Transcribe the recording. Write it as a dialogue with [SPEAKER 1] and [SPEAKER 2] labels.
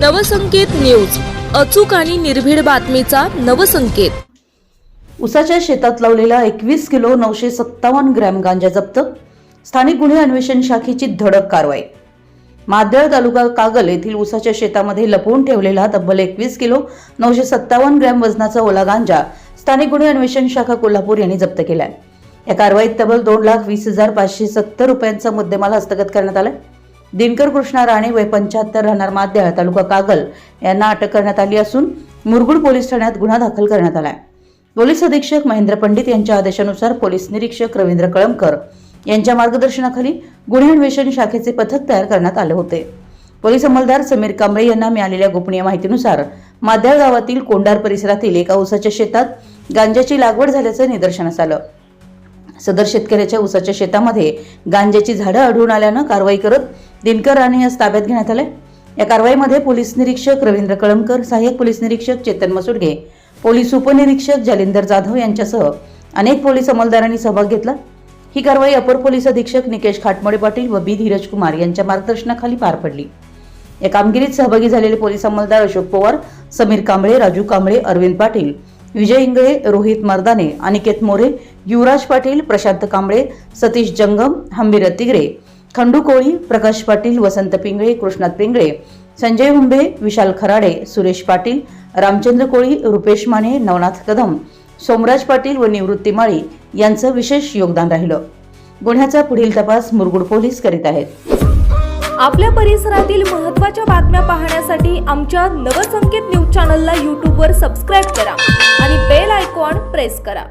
[SPEAKER 1] Navsanket news. अचूक आणि निर्भीड बातमीचा नवसंकेत.
[SPEAKER 2] उसाच्या शेतात लावलेला एकवीस किलो नऊशे सत्तावन्न ग्रॅम गांजा जप्त. स्थानिक गुन्हे अन्वेषण शाखेची धडक कारवाई. मादळ तालुका कागल येथील उसाच्या शेतामध्ये लपवून ठेवलेला तब्बल एकवीस किलो नऊशे सत्तावन्न ग्रॅम वजनाचा ओला गांजा स्थानिक गुन्हे अन्वेषण शाखा कोल्हापूर यांनी जप्त केलाय. या कारवाईत तब्बल दोन लाख वीस हजार पाचशे सत्तर रुपयांचा मुद्देमाल हस्तगत करण्यात आलाय. दिनकर कृष्णा राणे वय पंच्याहत्तर राहणार माध्या तालुका कागल यांना अटक करण्यात आली असून मुरगुड पोलीस ठाण्यात गुन्हा दाखल करण्यात आलाय. पोलीस अधीक्षक महेंद्र पंडित यांच्या आदेशानुसार पोलीस निरीक्षक रवींद्र कळमकर यांच्या मार्गदर्शनाखाली गुन्हे अन्वेषण शाखेचे पथक तयार करण्यात आले होते. पोलीस अंमलदार समीर कांबळे यांना मिळालेल्या गोपनीय माहितीनुसार माद्याळ गावातील कोंडार परिसरातील एका ऊसाच्या शेतात गांजाची लागवड झाल्याचं निदर्शनास आलं. सदर शेतकऱ्याच्या ऊसाच्या शेतामध्ये गांजाची झाडं आढळून आल्यानं कारवाई करत दिनकर राणे यास ताब्यात घेण्यात आले. या कारवाईमध्ये पोलीस निरीक्षक रवींद्र कळमकर सहाय्यक पोलीस निरीक्षक चेतन मसुडगे पोलीस उपनिरीक्षक जालिंदर जाधव यांच्यासह अनेक पोलीस अंमलदारांनी सहभाग घेतला. ही कारवाई अपर पोलीस अधीक्षक निकेश खाटमोडे पाटील व बी. धीरज कुमार यांच्या मार्गदर्शनाखाली पार पडली. या कामगिरीत सहभागी झालेले पोलीस अंमलदार अशोक पवार समीर कांबळे राजू कांबळे अरविंद पाटील विजय इंगळे रोहित मर्दाने अनिकेत मोरे युवराज पाटील प्रशांत कांबळे सतीश जंगम हंबीर तिगरे खंडू कोळी प्रकाश पाटील वसंत पिंगळे कृष्णात पिंगळे संजय हुंबे विशाल खराडे सुरेश पाटील रामचंद्र कोळी रुपेश माने नवनाथ कदम सोमराज पाटील व निवृत्ती माळी यांचं विशेष योगदान राहिलं. गुन्ह्याचा पुढील तपास मुरगुड पोलीस करीत आहेत.
[SPEAKER 1] आपल्या परिसरातील महत्त्वाच्या बातम्या पाहण्यासाठी आमच्या नवसंकेत न्यूज चॅनलला यूट्यूबवर सबस्क्राईब करा आणि बेल आयकॉन प्रेस करा.